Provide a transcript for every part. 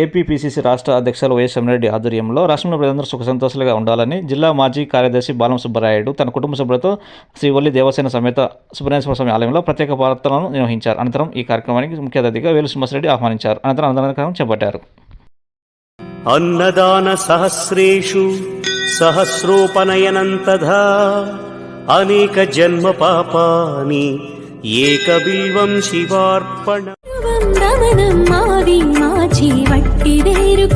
APPCC రాష్ట్ర అధ్యక్షులు YS Reddy ఆధ్వర్యంలో రాష్ట్రంలో ప్రజలందరూ సుఖ సంతోషాలుగా ఉండాలని జిల్లా మాజీ కార్యదర్శి బాలం సుబ్బరాయుడు తన కుటుంబ సభ్యులతో శ్రీ ఒల్లి దేవసేన సమేత సుబ్రహ్మణ్య స్వామి ఆలయంలో ప్రత్యేక ప్రార్థనలను నిర్వహించారు. అనంతరం ఈ కార్యక్రమానికి ముఖ్య అతిథిగా వేలు సింహశ్రెడ్డి ఆహ్వానించారు. అనంతరం అందరం చేపట్టారు. అన్నదాన సహస్రేషు సహస్రోపనయనంత అనేక జన్మ పాపాని ఏకబిల్వం శివార్పణ. మాది మా జీవ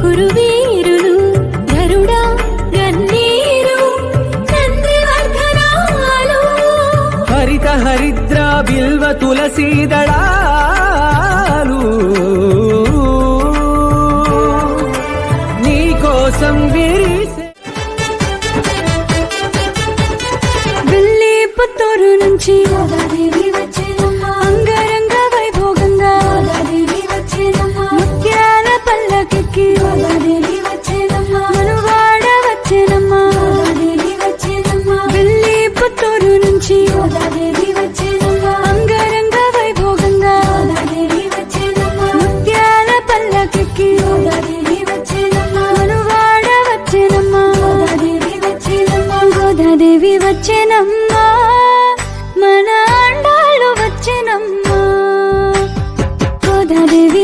కురువీరులు గరుడా గన్నీరు చంద్రవర్ధనాలు. హరిత హరిద్రా బిల్వ తులసీదళాలు. నీకోసం విరిసే నుంచి గోదాదేవి వచ్చేనమ్మ అంగరంగ వైభోగంగా గోదాదేవి వచ్చేనమ్మ ముత్యాల పల్లకెక్కి గోదాదేవి వచ్చేనమ్మ మనువాడ వచ్చేనమ్మ గోదాదేవి వచ్చేనమ్మ గోదాదేవి వచ్చేనమ్మా మన అండాలు వచ్చేనమ్మా గోదాదేవి